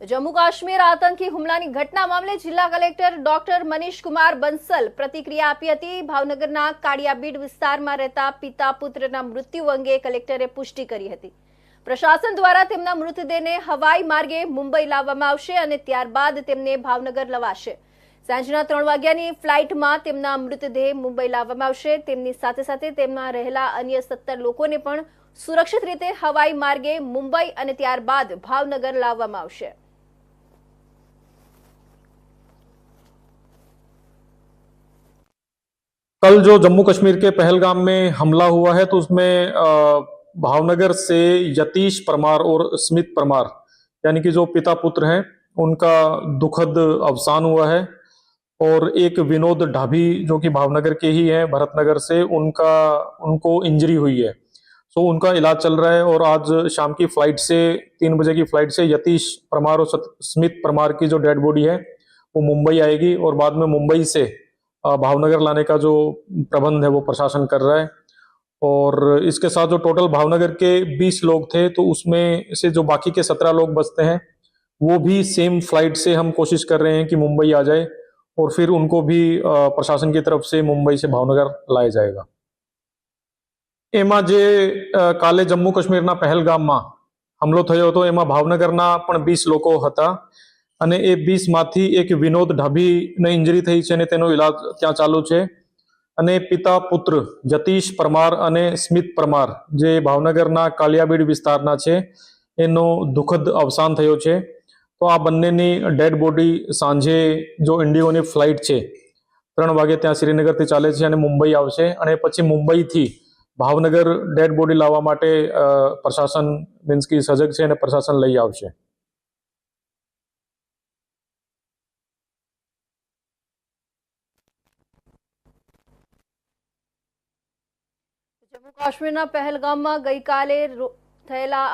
જમ્મુ કાશ્મીર આતંકી હુમલાની ઘટના મામલે જિલ્લા કલેક્ટર ડોક્ટર મનીષ કુમાર બંસલ પ્રતિક્રિયા આપી હતી. ભાવનગરના કાળિયાબીડ વિસ્તારમાં રહેતા પિતા પુત્રના મૃત્યુ અંગે કલેક્ટરે પુષ્ટિ કરી હતી. પ્રશાસન દ્વારા તેમના મૃતદેહને હવાઈ માર્ગે મુંબઈ લાવવામાં આવશે અને ત્યારબાદ તેમને ભાવનગર લવાશે. સાંજના ત્રણ વાગ્યાની ફ્લાઇટમાં તેમના મૃતદેહ મુંબઈ લાવવામાં આવશે. તેમની સાથે સાથે તેમાં રહેલા અન્ય સત્તર લોકોને પણ સુરક્ષિત રીતે હવાઈ માર્ગે મુંબઈ અને ત્યારબાદ ભાવનગર લાવવામાં આવશે. कल जो जम्मू कश्मीर के पहलगाम में हमला हुआ है तो उसमें भावनगर से यतीश परमार और स्मित परमार, यानी कि जो पिता पुत्र हैं, उनका दुखद अवसान हुआ है। और एक विनोद ढाबी जो कि भावनगर के ही हैं, भरतनगर से, उनका, उनको इंजरी हुई है। सो, उनका इलाज चल रहा है और आज शाम की फ़्लाइट से, तीन बजे की फ़्लाइट से यतीश परमार और स्मित परमार की जो डेड बॉडी है, वो मुंबई आएगी और बाद में मुंबई से भावनगर लाने का जो प्रबंध है वो प्रशासन कर रहा है और इसके साथ जो टोटल भावनगर के 20 लोग थे तो उसमें से जो बाकी के 17 लोग बचते हैं वो भी सेम फ्लाइट से हम कोशिश कर रहे हैं कि मुंबई आ जाए और फिर उनको भी अ, प्रशासन की तरफ से मुंबई से भावनगर लाया जाएगा એમાં જે અ, કાલે જમ્મુ કાશ્મીરના પહેલગામમાં હુમલો થયો હતો એમાં ભાવનગરના પણ વીસ લોકો હતા અને એ વીસમાંથી એક વિનોદ ઢાભીને ઇન્જરી થઈ છે અને તેનો ઇલાજ ત્યાં ચાલુ છે. અને પિતા પુત્ર જતીશ પરમાર અને સ્મિત પરમાર જે ભાવનગરના કાલિયાબીડ વિસ્તારના છે, એનો દુઃખદ અવસાન થયો છે. તો આ બંનેની ડેડ બોડી સાંજે જો ઇન્ડિયોની ફ્લાઇટ છે, ત્રણ વાગે ત્યાં શ્રીનગરથી ચાલે છે અને મુંબઈ આવશે અને પછી મુંબઈથી ભાવનગર ડેડ બોડી લાવવા માટે પ્રશાસન મીન્સ કે સજગ છે અને પ્રશાસન લઈ આવશે. જમ્મુ કાશ્મીરના પહેલગામમાં ગઈકાલે થયેલા